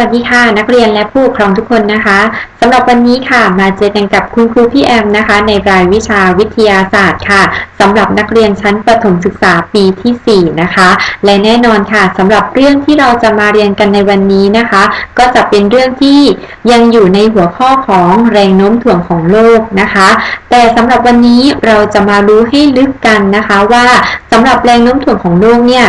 วัสดีค่ะ นักเรียนและผู้ปกครองทุกคนนะคะสำหรับวันนี้ค่ะ มาเจอกันกับคุณครูพี่แอมนะคะ ในรายวิชาวิทยาศาสตร์ค่ะ สำหรับนักเรียนชั้นประถมศึกษาปีที่ 4 นะคะ และแน่นอนค่ะสำหรับเรื่องที่เราจะมาเรียนกันในวันนี้นะคะ ก็จะเป็นเรื่องที่ยังอยู่ในหัวข้อของแรงโน้มถ่วงของโลกนะคะ แต่สำหรับวันนี้เราจะมารู้ให้ลึกกันนะคะว่าสำหรับแรงโน้มถ่วงของโลกเนี่ย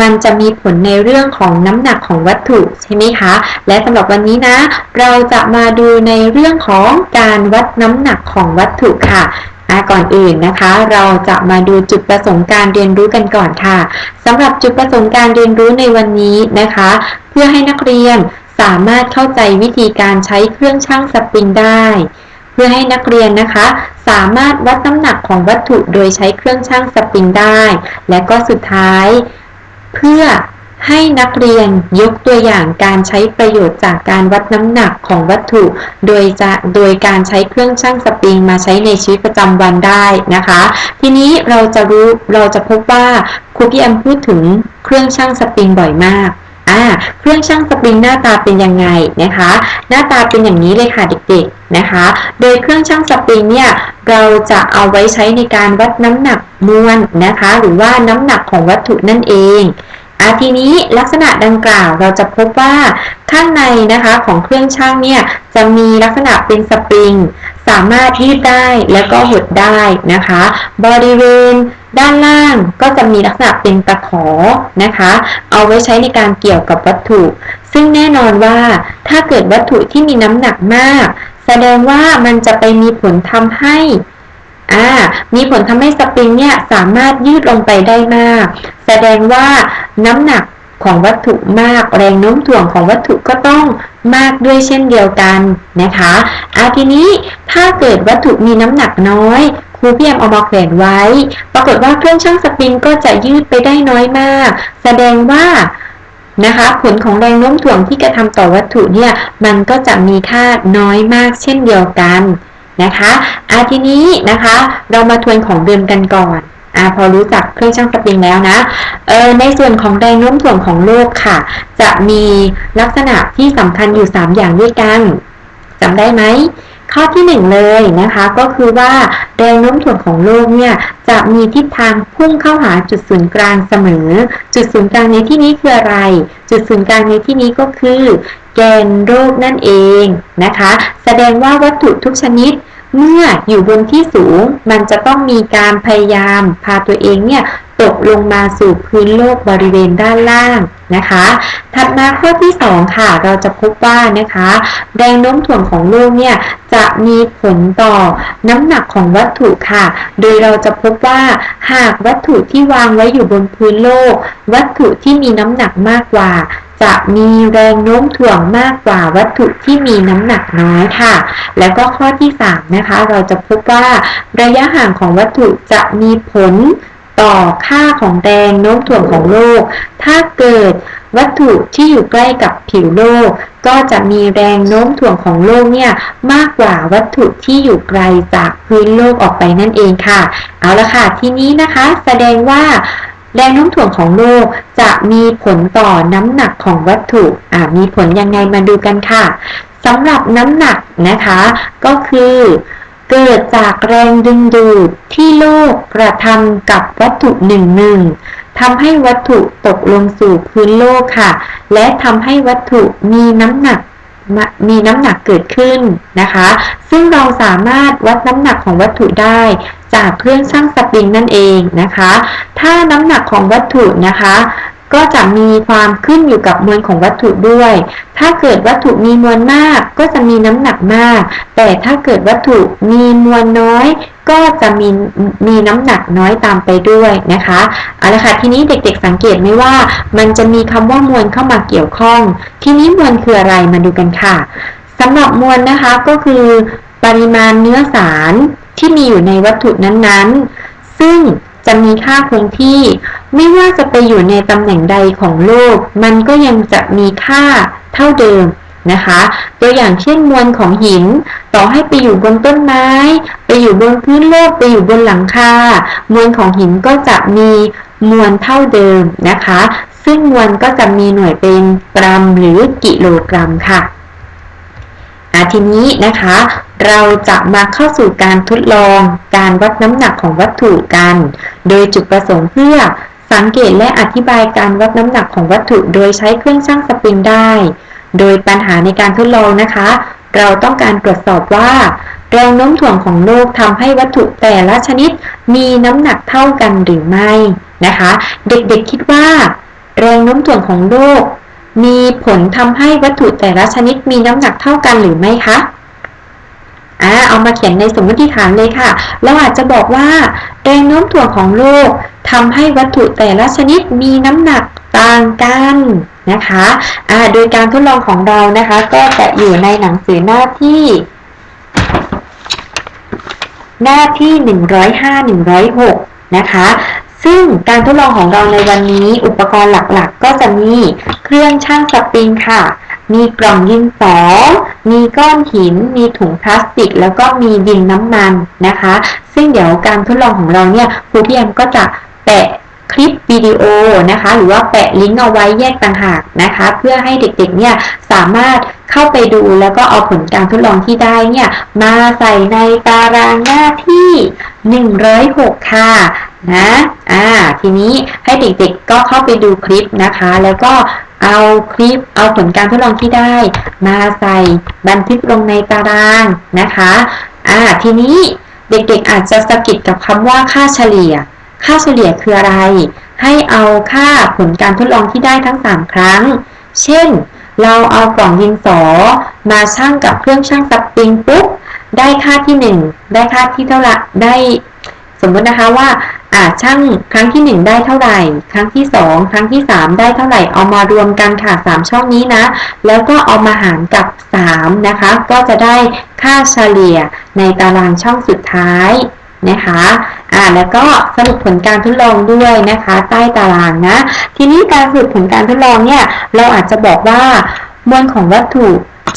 มันจะมีผลในเรื่องของน้ำหนักของวัตถุใช่ไหมคะ และสำหรับวันนี้นะ เราจะมาดูในเรื่องของการวัดน้ำหนักของวัตถุค่ะอะ ก่อนอื่นนะคะ เราจะมาดูจุดประสงค์การเรียนรู้กันก่อนค่ะสำหรับจุดประสงค์การเรียนรู้ในวันนี้นะคะ เพื่อให้นักเรียนสามารถเข้าใจวิธีการใช้เครื่องชั่งสปริงได้ เพื่อให้นักเรียนนะคะ สามารถวัดน้ำหนักของวัตถุโดยใช้เครื่องชั่งสปริงได้ และก็สุดท้าย เพื่อ ให้นักเรียนยกตัวอย่างการใช้ประโยชน์จากการวัดน้ำหนักของวัตถุ โดยจะโดยการใช้เครื่องชั่งสปริงมาใช้ในชีวิตประจำวันได้นะคะ ทีนี้เราจะรู้เราจะพบว่าครูพี่แอมพูดถึงเครื่องชั่งสปริงบ่อยมากอ่าเครื่องชั่งสปริงหน้าตาเป็นยังไงนะคะ หน้าตาเป็นอย่างนี้เลยค่ะเด็กๆนะคะ โดยเครื่องชั่งสปริงเนี่ยเราจะเอาไว้ใช้ในการวัดน้ำหนักมวลนะคะ หรือว่าน้ำหนักของวัตถุนั่นเอง อาทีนี้ลักษณะดังกล่าวเราจะพบว่าข้างในนะคะของเครื่องช่างเนี่ยจะมีลักษณะเป็นสปริง สามารถยืดได้และก็หดได้นะคะ บริเวณด้านล่างก็จะมีลักษณะเป็นตะขอนะคะ เอาไว้ใช้ในการเกี่ยวกับวัตถุ ซึ่งแน่นอนว่าถ้าเกิดวัตถุที่มีน้ำหนักมาก แสดงว่ามันจะไปมีผลทำให้อ่ามีผลทำให้สปริงเนี่ยสามารถยืดลงไปได้มาก แสดงว่า น้ำหนักของวัตถุมากแรงโน้มถ่วงของวัตถุก็ต้องมากด้วยเช่นเดียวกันนะคะอาทีนี้ถ้าเกิดวัตถุมีน้ำหนักน้อยครูพี่แอมเอามาแขวนไว้ ปรากฏว่าเครื่องชั่งสปริงก็จะยืดไปได้น้อยมาก แสดงว่านะคะผลของแรงโน้มถ่วงที่กระทำต่อวัตถุเนี่ยมันก็จะมีค่าน้อยมากเช่นเดียวกันนะคะอาทีนี้นะคะ เรามาทวนของเดิมกันก่อน อ่าพอรู้จักเครื่องชั่งสปริงแล้วนะเออในส่วนของแรงโน้มถ่วงของโลกค่ะ จะมีลักษณะที่สำคัญอยู่ 3 อย่างด้วยกันจำได้ไหมข้อที่1เลยนะคะก็คือว่าแรงโน้มถ่วงของโลกเนี่ยจะมีทิศทางพุ่งเข้าหาจุดศูนย์กลางเสมอ จุดศูนย์กลางในที่นี้คืออะไร จุดศูนย์กลางในที่นี้ก็คือ แกนโลกนั่นเองนะคะ แสดงว่าวัตถุทุกชนิด เมื่ออยู่บนที่สูง มันจะต้องมีการพยายาม พาตัวเองเนี่ยตกลงมาสู่พื้นโลกบริเวณด้านล่างนะคะ ถัดมาข้อที่ 2 ค่ะ เราจะพบว่านะคะ แรงโน้มถ่วงของโลกเนี่ยจะมีผลต่อน้ำหนักของวัตถุค่ะ โดยเราจะพบว่าหากวัตถุที่วางไว้อยู่บนพื้นโลก วัตถุที่มีน้ำหนักมากกว่า จะมีแรงโน้มถ่วงมากกว่าวัตถุที่มีน้ำหนักน้อยค่ะ แล้วก็ข้อที่3นะคะ เราจะพบว่าระยะห่างของวัตถุจะมีผลต่อค่าของแรงโน้มถ่วงของโลก ถ้าเกิดวัตถุที่อยู่ใกล้กับผิวโลก ก็จะมีแรงโน้มถ่วงของโลกเนี่ยมากกว่าวัตถุที่อยู่ไกลจากพื้นโลกออกไปนั่นเองค่ะ เอาละค่ะ ทีนี้นะคะแสดงว่า แรงโน้มถ่วงของโลกจะมีผลต่อน้ำหนักของวัตถุอ่ามีผลยังไงมาดูกันค่ะสำหรับน้ำหนักนะคะ ก็คือเกิดจากแรงดึงดูดที่โลกกระทำกับวัตถุหนึ่งหนึ่งทำให้วัตถุตกลงสู่พื้นโลกค่ะ และทำให้วัตถุมีน้ำหนักมีน้ำหนักเกิดขึ้นนะคะ ซึ่งเราสามารถวัดน้ำหนักของวัตถุได้ จากเครื่องชั่งสปริงนั่นเองนะคะ ถ้าน้ำหนักของวัตถุนะคะก็จะมีความขึ้นอยู่กับมวลของวัตถุด้วย ถ้าเกิดวัตถุมีมวลมากก็จะมีน้ำหนักมาก แต่ถ้าเกิดวัตถุมีมวลน้อย ก็จะมีมีน้ำหนักน้อยตามไปด้วยนะคะเอาละค่ะทีนี้เด็กๆสังเกตไหมว่ามันจะมีคำว่ามวลเข้ามาเกี่ยวข้อง ทีนี้มวลคืออะไรมาดูกันค่ะสำหรับมวลนะคะก็คือ ปริมาณเนื้อสาร ที่มีอยู่ในวัตถุนั้นๆ ซึ่งจะมีค่าคงที่ ไม่ว่าจะไปอยู่ในตำแหน่งใดของโลก มันก็ยังจะมีค่าเท่าเดิมนะคะ ตัวอย่างเช่นมวลของหิน ต่อให้ไปอยู่บนต้นไม้ ไปอยู่บนพื้นโลก ไปอยู่บนหลังคา มวลของหินก็จะมีมวลเท่าเดิมนะคะ ซึ่งมวลก็จะมีหน่วยเป็นกรัมหรือกิโลกรัมค่ะอาทีนี้นะคะ เราจะมาเข้าสู่การทดลองการวัดน้ำหนักของวัตถุกัน โดยจุดประสงค์เพื่อสังเกตและอธิบายการวัดน้ำหนักของวัตถุ โดยใช้เครื่องชั่งสปริงได้ โดยปัญหาในการทดลองนะคะ เราต้องการตรวจสอบว่า แรงโน้มถ่วงของโลกทำให้วัตถุแต่ละชนิดมีน้ำหนักเท่ากันหรือไม่นะคะ เด็กๆคิดว่า แรงโน้มถ่วงของโลกมีผลทำให้วัตถุแต่ละชนิดมีน้ำหนักเท่ากันหรือไม่คะ อ่าเอามาเขียนในสมมติฐานเลยค่ะ เราอาจจะบอกว่าแรงโน้มถ่วงของโลกทำให้วัตถุแต่ละชนิดมีน้ำหนักต่างกันนะคะอ่าโดยการทดลองของเรานะคะ ก็จะอยู่ในหนังสือหน้าที่ หน้าที่ 105 106 นะคะซึ่งการทดลองของเราในวันนี้อุปกรณ์หลักๆก็จะมีเครื่องช่างสปริงค่ะ มีกล่องดินสอ มีก้อนหิน มีถุงพลาสติก แล้วก็มีดินน้ำมันนะคะ ซึ่งเดี๋ยวการทดลองของเราเนี่ยครูพี่แอมก็จะแปะคลิปวิดีโอนะคะ หรือว่าแปะลิงก์เอาไว้แยกต่างหากนะคะ เพื่อให้เด็กๆเนี่ยสามารถเข้าไปดูแล้วก็เอาผลการทดลองที่ได้เนี่ยมาใส่ในตารางหน้าที่ 106 ค่ะนะ อ่า ทีนี้ให้เด็กๆก็เข้าไปดูคลิปนะคะ แล้วก็ เอาคลิปเอาผลการทดลองที่ได้ มาใส่บันทึกลงในตารางนะคะ อ่าทีนี้เด็กๆอาจจะสะกิดกับคำว่าค่าเฉลี่ย ค่าเฉลี่ยคืออะไร ให้เอาค่าผลการทดลองที่ได้ทั้ง 3 ครั้ง เช่น เราเอากล่องดินสอ มาชั่งกับเครื่องชั่งสปริงปุ๊บได้ค่าที่ 1 ได้ค่าที่เท่าไหร่ได้สมมตินะคะว่า อ่าช่างครั้งที่1ได้เท่าไหร่ ครั้งที่2ครั้งที่3ได้เท่าไหร่เอามารวมกันค่ะ3ช่องนี้นะ แล้วก็เอามาหารกับ3นะคะ ก็จะได้ค่าเฉลี่ยในตารางช่องสุดท้ายนะคะอ่าแล้วก็สรุปผลการทดลองด้วยนะคะ ใต้ตารางนะ ทีนี้การสรุปผลการทดลองเนี่ย เราอาจจะบอกว่ามวลของวัตถุ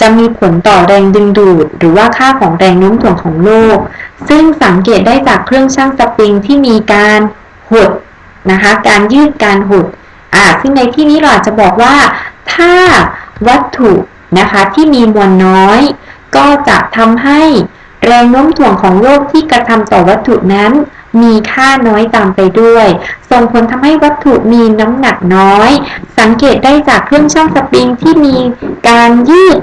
จะมีผลต่อแรงดึงดูด หรือว่าค่าของแรงโน้มถ่วงของโลก ซึ่งสังเกตได้จากเครื่องชั่งสปริงที่มีการหดนะคะ การยืดการหดอ่าซึ่งในที่นี้เราอาจจะบอกว่าถ้าวัตถุนะคะที่มีมวลน้อย ก็จะทำให้แรงโน้มถ่วงของโลกที่กระทำต่อวัตถุนั้น มีค่าน้อยตามไปด้วย ส่งผลทำให้วัตถุมีน้ำหนักน้อย สังเกตได้จากเครื่องช่างสปริงที่มีการยืด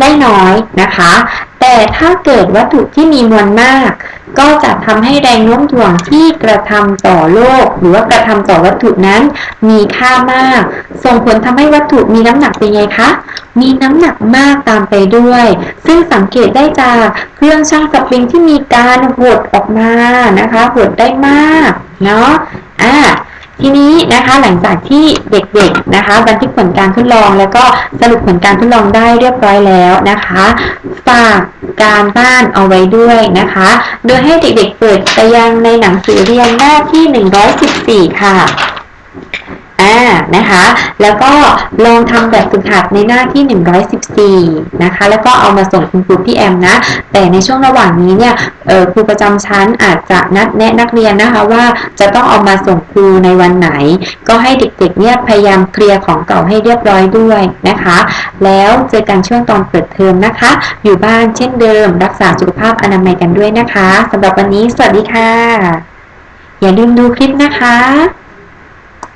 ได้น้อยนะคะ แต่ถ้าเกิดวัตถุที่มีมวลมาก ก็จะทำให้แรงโน้มถ่วงที่กระทำต่อโลก หรือว่ากระทำต่อวัตถุนั้นมีค่ามาก ส่งผลทำให้วัตถุมีน้ำหนักเป็นไงคะ มีน้ำหนักมากตามไปด้วย ซึ่งสังเกตได้จากเครื่องช่างสปริงที่มีการหดออกมานะคะหดได้มากเนาะอ่า ทีนี้นะคะหลังจากที่เด็กๆนะคะบันทึกผลการทดลอง แล้วก็สรุปผลการทดลองได้เรียบร้อยแล้วนะคะฝากการบ้านเอาไว้ด้วยนะคะ โดยให้เด็กๆเปิดไปยังในหนังสือเรียนหน้าที่ 114 ค่ะอ่า นะคะ แล้วก็ลองทำแบบฝึกหัดในหน้าที่ 114 นะคะ แล้วก็เอามาส่งคุณครูพี่แอมนะ แต่ในช่วงระหว่างนี้เนี่ยครูประจำชั้นอาจจะนัดแนะนักเรียนนะคะว่าจะต้องเอามาส่งครูในวันไหน ก็ให้เด็กๆเนี่ยพยายามเคลียร์ของเก่าให้เรียบร้อยด้วยนะคะ แล้วเจอกันช่วงตอนเปิดเทอมนะคะ อยู่บ้านเช่นเดิม รักษาสุขภาพอนามัยกันด้วยนะคะสำหรับวันนี้สวัสดีค่ะ อย่าลืมดูคลิปนะคะ